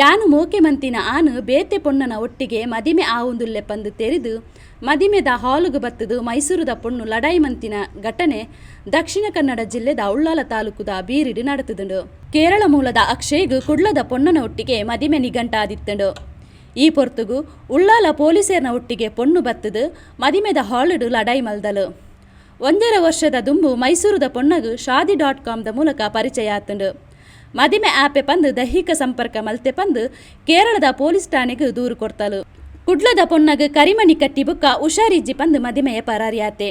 ಯಾನು ಮೋಕೆ ಮಂತಿನ ಆನು ಬೇತೆ ಪೊಣ್ಣನ ಒಟ್ಟಿಗೆ ಮದಿಮೆ ಆವುಂದುಲ್ಲೆ ಪಂದು ತೆರೆದು, ಮದಿಮೆದ ಹಾಲುಗು ಬತ್ತದು ಮೈಸೂರುದ ಪೊಣ್ಣು ಲಡಾಯಿ ಮಂತಿನ ಘಟನೆ ದಕ್ಷಿಣ ಕನ್ನಡ ಜಿಲ್ಲೆದ ಉಳ್ಳಾಲ ತಾಲೂಕುದ ಬೀರಿಡು ನಡೆತದುಂಡು. ಕೇರಳ ಮೂಲದ ಅಕ್ಷಯ್ಗು ಕುಡ್ಲದ ಪೊಣ್ಣನ ಒಟ್ಟಿಗೆ ಮದಿಮೆ ನಿಘಂಟಾದಿತ್ತುಂಡು. ಈ ಪೊರ್ತುಗು ಉಳ್ಳಾಲ ಪೊಲೀಸೇರ್ನ ಒಟ್ಟಿಗೆ ಪೊಣ್ಣು ಬತ್ತದು ಮದಿಮೆದ ಹಾಲುಡು ಲಡಾಯಿ ಮಲ್ದಲು. ಒಂದರ ವರ್ಷದ ದುಂಬು ಮೈಸೂರುದ ಪೊಣ್ಣಗು ಶಾದಿ ಡಾಟ್ ಕಾಮ್ದ ಮೂಲಕ ಪರಿಚಯ ಆತುಂಡು. ಮದಿಮೆ ಆಪೆ ಪಂದು ದೈಹಿಕ ಸಂಪರ್ಕ ಮಲ್ತೆ ಪಂದು ಕೇರಳದ ಪೊಲೀಸ್ ಠಾಣೆಗೆ ದೂರು ಕೊಡ್ತಲು. ಕುಡ್ಲದ ಪೊನ್ನಗ ಕರಿಮಣಿ ಕಟ್ಟಿ ಬುಕ್ಕ ಹುಷಾರಿಜ್ಜಿ ಪಂದು ಮದಿಮೆಯ ಪರಾರಿಯಾತೆ.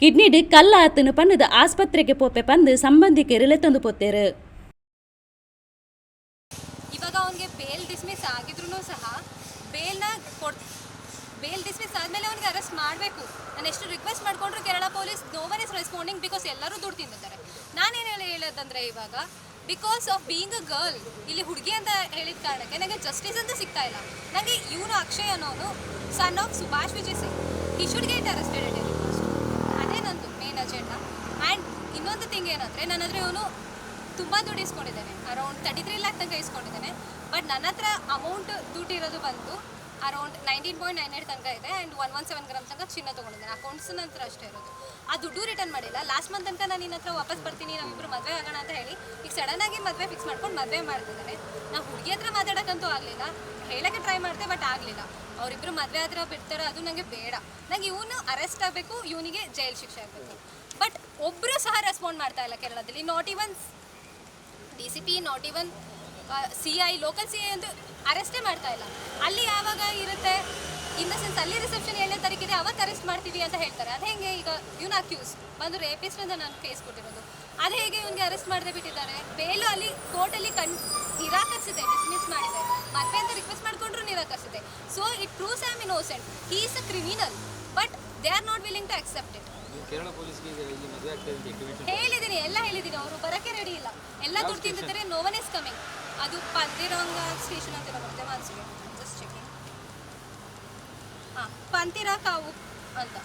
ಕಿಡ್ನಿಡ್ ಕಲ್ಲ ಆತನು ಪಂದದ ಆಸ್ಪತ್ರೆಗೆ ಪೋಪೆ ಪಂದು ಸಂಬಂಧಿಕರು ತಂದು ಪೋತೇರು ಇವಾಗ ಅವನಿಗೆ ಬೇಲ್ ಡಿಸ್ಮಿಸ್ ಆಗಿದ್ರು ಸಹ ಬೇಲ್ನ ಕೊಡ್ ಬೇಲ್ ಡಿಸ್ಮಿಸ್ ಆದಮೇಲೆ ಅವನಿಗೆ ಅರೆಸ್ಟ್ ಮಾಡಬೇಕು. ನಾನು ಎಷ್ಟು ರಿಕ್ವೆಸ್ಟ್ ಮಾಡ್ಕೊಂಡ್ರು Kerala police no one is responding because ಎಲ್ಲರೂ ದುಡ್ಡು ತಿಂದಿದ್ದಾರೆ. ನಾನೇನು ಹೇಳಿ ಹೇಳೋದಂದ್ರೆ ಇವಾಗ because of being a girl ಇಲ್ಲಿ ಹುಡುಗಿ ಅಂತ ಹೇಳಿದ ಕಾರಣಕ್ಕೆ ನನಗೆ ಜಸ್ಟಿಸ್ ಅಂತ ಸಿಗ್ತಾ ಇಲ್ಲ. ನನಗೆ ಇವನು ಅಕ್ಷಯ್ ಅನ್ನೋನು ಸನ್ ಆಫ್ ಸುಭಾಷ್ ವಿಜಯ್ ಸಿಂಗ್ ಈ ಶುಡ್ ಗೆಟ್ ಅರೆಸ್ಟೆಡ್ ಅಟ್ ಅದೇ ನಂದು ಮೇನ್ ಅಜೆಂಡಾ ಆ್ಯಂಡ್ ಇನ್ನೊಂದು ಥಿಂಗ್ ಏನಂದರೆ ನನ್ನ ಹತ್ರ ಇವನು ತುಂಬ ದುಡ್ಡು ಇಸ್ಕೊಂಡಿದ್ದಾನೆ. ಅರೌಂಡ್ ತರ್ಟಿ ತ್ರೀ ಲ್ಯಾಕ್ ತನಕ ಇಸ್ಕೊಂಡಿದ್ದಾನೆ. ಬಟ್ ನನ್ನ ಹತ್ರ ಅಮೌಂಟ್ ದುಡ್ಡು ಇರೋದು ಬಂದು around nineteen point nine eight ತನಕ ಇದೆ and one one seven gram ತನಕ ಚಿನ್ನ ತೊಗೊಂಡಿದ್ದೇನೆ. ಅಕೌಂಟ್ಸ್ ನಂತರ ಅಷ್ಟೇ ಇರೋದು. ಆ ದುಡ್ಡು ರಿಟರ್ನ್ ಮಾಡಿಲ್ಲ. ಲಾಸ್ಟ್ ಮಂತ್ ತನಕ ನಾನು ನಿನ್ನ ಹತ್ರ ವಾಪಸ್ ಬರ್ತೀನಿ ನಾವಿಬ್ಬರು ಮದುವೆ ಆಗೋಣ ಅಂತ ಹೇಳಿ, ಈಗ ಆಗಿ ಮದುವೆ ಫಿಕ್ಸ್ ಮಾಡ್ಕೊಂಡು ಮದುವೆ ಮಾಡ್ತಿದ್ದಾರೆ ನಾವು ಹುಡುಗಿ ಹತ್ರ ಮಾತಾಡೋಕ್ಕಂತೂ ಆಗಲಿಲ್ಲ. ಹೇಳೋಕ್ಕೆ ಟ್ರೈ ಮಾಡ್ತೆ ಬಟ್ ಆಗಲಿಲ್ಲ. ಅವರಿಬ್ಬರು ಮದುವೆ ಆದ್ರೆ ಬಿಡ್ತಾರೆ ಅದು ನನಗೆ ಬೇಡ. ನಂಗೆ ಇವನು ಅರೆಸ್ಟ್ ಆಗಬೇಕು, ಇವನಿಗೆ ಜೈಲ್ ಶಿಕ್ಷೆ ಆಗಬೇಕು. ಬಟ್ ಒಬ್ಬರು ಸಹ ರೆಸ್ಪಾಂಡ್ ಮಾಡ್ತಾ ಇಲ್ಲ ಕೇರಳದಲ್ಲಿ. Not even D C P not even C I local C I ಅಂತ ಅರೆಸ್ಟೇ ಮಾಡ್ತಾ ಇಲ್ಲ. ಅಲ್ಲಿ ಯಾವಾಗ ಇರುತ್ತೆ? ಇನ್ ದ ಸೆನ್ಸ್ ಅಲ್ಲಿ ರಿಸೆಪ್ಷನ್ ಏಳನೇ ತಾರೀಕಿದೆ, ಅವತ್ತು ಅರೆಸ್ಟ್ ಮಾಡ್ತೀವಿ ಅಂತ ಹೇಳ್ತಾರೆ. ಅದು ಹೇಗೆ ಈಗ ಇವನು ಅಕ್ಯೂಸ್ ಬಂದು ರೇಪಿಸ್ಟ್ ಅಂತ ನಾನು ಕೇಸ್ ಕೊಟ್ಟಿರೋದು. ಅದು ಹೇಗೆ ಇವನಿಗೆ ಅರೆಸ್ಟ್ ಮಾಡದೆ ಬಿಟ್ಟಿದ್ದಾರೆ? ಬೇಲು ಅಲ್ಲಿ ಕೋರ್ಟಲ್ಲಿ ಕಣ್ ನಿರಾಕರಿಸಿದೆ ಡಿಸ್ಮಿಸ್ ಮಾಡಿದೆ. ಮತ್ತೆ ಅಂತ ರಿಕ್ವೆಸ್ಟ್ ಮಾಡಿಕೊಂಡ್ರು ನಿರಾಕರಿಸಿದೆ. So it proves am innocent he is a criminal but they are not willing to accept Kerala ಪೊಲೀಸ್ಗೆ ಇಲ್ಲಿ ಮದುವೆ ಆಗ್ತಾ ಇದೆ ಹೇಳಿದ್ದೀನಿ ಎಲ್ಲ ಹೇಳಿದ್ದೀನಿ. ಅವರು ಬರಕ್ಕೆ ರೆಡಿ ಇಲ್ಲ. ಎಲ್ಲ ದುಡ್ಡು ತಿಂತಿದ್ದಾರೆ ನೋ ಒನ್ ಇಸ್ ಕಮಿಂಗ್ ಅದು ಪಂತಿರಂಗ ಸ್ಟೇಷನ್ ಅಂತ ಬರುತ್ತೆ ಮನ್ಸಿಗೆ. ಜಸ್ಟ್ ಚೆಕಿಂಗ್ ಹಾಂ ಪಂತಿರ ಕಾವು ಅಂತ.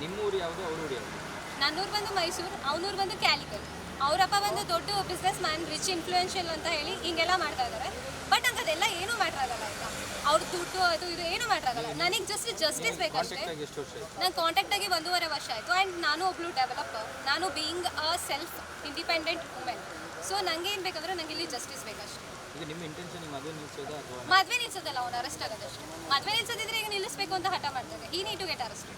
ನಿಮ್ಮ ಊರು ಯಾವುದು ಅವ್ರ ಊರು ಯಾವುದು? ನನ್ನೂರು ಬಂದು ಮೈಸೂರು ಅವನೂರು ಬಂದು ಕ್ಯಾಲಿಕಟ್ ಅವರಪ್ಪ ಬಂದು ದೊಡ್ಡ ಬಿಸ್ನೆಸ್ ಮ್ಯಾನ್ ರಿಚ್ ಇನ್ಫ್ಲೂಯೆನ್ಷಿಯಲ್ ಅಂತ ಹೇಳಿ ಹಿಂಗೆಲ್ಲ ಮಾಡ್ತಾ ಇದ್ದಾರೆ ಬಟ್ ನಂಗೆ ಅದೆಲ್ಲ ಏನೂ ಮ್ಯಾಟ್ರ್ ಆಗಲ್ಲ ಆಯ್ತಾ ಅವ್ರ ದುಡ್ಡು ಅದು ಇದು ಏನು ಮ್ಯಾಟರ್ ಆಗಲ್ಲ. ನನಗೆ ಜಸ್ಟ್ ಜಸ್ಟಿಸ್ ಬೇಕಷ್ಟೇ. ನಾನು ಕಾಂಟ್ಯಾಕ್ಟ್ ಆಗಿ ಒಂದೂವರೆ ವರ್ಷ ಆಯಿತು. ಆ್ಯಂಡ್ ನಾನು ಒಬ್ಳು ಡೆವಲಪರ್ ನಾನು being a self independent women so ನನಗೆ ಏನು ಬೇಕಂದ್ರೆ ನನಗೆ ಇಲ್ಲಿ ಜಸ್ಟಿಸ್ ಬೇಕಷ್ಟೇ. ಮದುವೆ ನಿಲ್ಸೋದಲ್ಲ ಅವ್ನು ಅರೆಸ್ಟ್ ಆಗೋದಷ್ಟೇ. ಮದುವೆ ನಿಲ್ಸೋದಿದ್ರೆ ಈಗ ನಿಲ್ಲಿಸಬೇಕು ಅಂತ ಹಠ ಮಾಡ್ತಾರೆ ಈ ನೀಟು ಗೆಟ್ ಅರೆಸ್ಟ್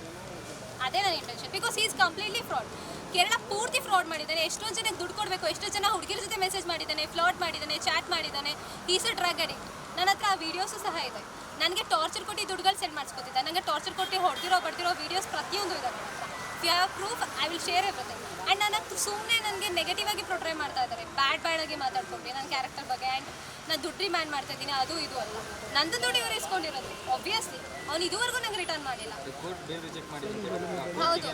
ಅದೇ ನನ್ನ intention because is completely fraud Kerala ಪೂರ್ತಿ ಫ್ರಾಡ್ ಮಾಡಿದ್ದಾನೆ. ಎಷ್ಟೊಂದು ಜನಕ್ಕೆ ದುಡ್ಡು ಕೊಡಬೇಕು ಎಷ್ಟೋ ಜನ ಹುಡುಗಿರ ಜೊತೆ ಮೆಸೇಜ್ ಮಾಡಿದ್ದಾನೆ ಫ್ಲಾಟ್ ಮಾಡಿದ್ದಾನೆ ಚಾಟ್ ಮಾಡಿದ್ದಾನೆ. ಈಸ್ ಅ ಡ್ರಗ್ ಅಡಿಕ್ಟ್ ನನ್ನ ಹತ್ರ ಆ ವೀಡಿಯೋಸು ಸಹ ಇದೆ. ನನಗೆ ಟಾರ್ಚರ್ ಕೊಟ್ಟು ದುಡ್ಡುಗಳು ಸೆಂಡ್ ಮಾಡಿಸ್ಕೊತಿದ್ದೆ ನನಗೆ ಟಾರ್ಚರ್ ಕೊಟ್ಟು ಹೊಡೆದಿರೋ ಬಡ್ದಿರೋ ವೀಡಿಯೋಸ್ ಪ್ರತಿಯೊಂದು ಇದೆ. You have proof I will share everything and ನನ್ನ ಸುಮ್ಮನೆ ನನಗೆ ನೆಗೆಟಿವ್ ಆಗಿ ಪ್ರೊಟ್ರೈ ಮಾಡ್ತಾ ಇದ್ದಾರೆ. ಬ್ಯಾಡ್ ಬ್ಯಾಡ್ ಆಗಿ ಮಾತಾಡ್ಕೊಂಡು ನನ್ನ ಕ್ಯಾರೆಕ್ಟರ್ ಬಗ್ಗೆ ಆ್ಯಂಡ್ ನಾನು ದುಡ್ಡು ರಿಮ್ಯಾಂಡ್ ಮಾಡ್ತಾ ಇದ್ದೀನಿ. ಅದು ಇದು ಅಲ್ಲ. ನಂದು ದುಡ್ಡು ಇವರು ಇಸ್ಕೊಂಡಿರೋದು. ಆಬ್ವಿಯಸ್ಲಿ ಅವ್ನು ಇದುವರೆಗೂ ನಂಗೆ ರಿಟರ್ನ್ ಮಾಡಿಲ್ಲ. ಹೌದು.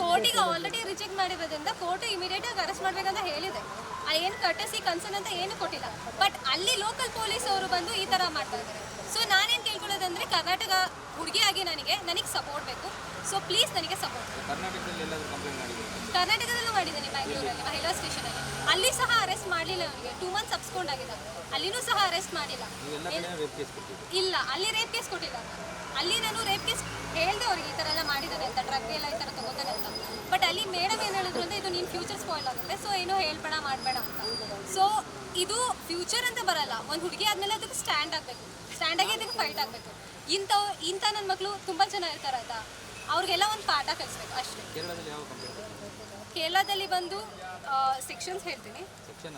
ಕೋರ್ಟಿಗೆ ಆಲ್ರೆಡಿ ರಿಜೆಕ್ಟ್ ಮಾಡಿರೋದ್ರಿಂದ ಕೋರ್ಟ್ ಇಮಿಡಿಯೇಟ್ ಆಗಿ ಅರೆಸ್ಟ್ ಮಾಡ್ಬೇಕಂತ ಹೇಳಿದ್ರು ಆ ಏನು ಕರ್ಟಸಿ ಕನ್ಸರ್ನ್ ಅಂತ ಏನು ಕೊಟ್ಟಿಲ್ಲ. ಬಟ್ ಅಲ್ಲಿ ಲೋಕಲ್ ಪೊಲೀಸ್ ಅವರು ಬಂದು ಈ ಥರ ಮಾಡ್ತಾ ಇದ್ದಾರೆ. ಸೊ ನಾನೇನು ಕೇಳ್ಕೊಳ್ಳೋದಂದ್ರೆ ಕರ್ನಾಟಕ ಹುಡುಗಿಯಾಗಿ ನನಗೆ ನನಗೆ ಸಪೋರ್ಟ್ ಬೇಕು. ಸೊ ಪ್ಲೀಸ್ ನನಗೆ ಸಪೋರ್ಟ್ ಕರ್ನಾಟಕದಲ್ಲಿ ಮಾಡಿದ್ದೀನಿ ಬ್ಯಾಂಗ್ಳೂರಲ್ಲಿ ಮಹಿಳಾ ಸ್ಟೇಷನಲ್ಲಿ ಮಾಡಲಿಲ್ಲ ಅವನಿಗೆ ಟೂ ಮಂತ್ಸ್ ಆಗಿದೆ ಅಲ್ಲಿನೂ ಸಹ ಅರೆಸ್ಟ್ ಮಾಡಿಲ್ಲ ಇಲ್ಲ ಅಲ್ಲಿ ರೇಪ್ ಕೇಸ್ ಕೊಟ್ಟಿಲ್ಲ ಅಲ್ಲಿ ನಾನು ರೇಪ್ ಕೇಸ್ ಹೇಳ್ದೆ ಅವ್ರಿಗೆ ಈ ಥರ ಎಲ್ಲ ಮಾಡಿದ್ದಾನೆ ಅಂತ ಡ್ರಗ್ ಎಲ್ಲ ಈ ಥರ ತಗೋತಾನೆ ಅಂತ. ಬಟ್ ಅಲ್ಲಿ ಮೇಡಮ್ ಏನು ಹೇಳಿದ್ರು ಅಂದರೆ ಇದು ನೀನು ಫ್ಯೂಚರ್ ಸ್ಪಾಯ್ಲ್ ಆಗುತ್ತೆ ಸೊ ಏನೋ ಹೇಳ್ಬೇಡ ಮಾಡಬೇಡ ಅಂತ. ಸೊ ಇದು ಫ್ಯೂಚರ್ ಅಂತ ಬರಲ್ಲ. ಒಂದು ಹುಡುಗಿ ಆದಮೇಲೆ ಅದಕ್ಕೆ ಸ್ಟ್ಯಾಂಡ್ ಆಗಬೇಕು. ಸ್ಟ್ಯಾಂಡ್ ಆಗಿ ಅದಕ್ಕೆ ಫೈಟ್ ಆಗಬೇಕು. ಇಂಥ ಇಂಥ ನನ್ನ ಮಕ್ಕಳು ತುಂಬ ಜನ ಇರ್ತಾರೆ ಆಯ್ತಾ ಅವ್ರಿಗೆಲ್ಲ ಒಂದು ಪಾಠ ಕಲಿಸ್ಬೇಕು ಅಷ್ಟೇ. ಕೇರಳದಲ್ಲಿ ಬಂದು ಸೆಕ್ಷನ್ಸ್ ಹೇಳ್ತೀನಿ. ಸೆಕ್ಷನ್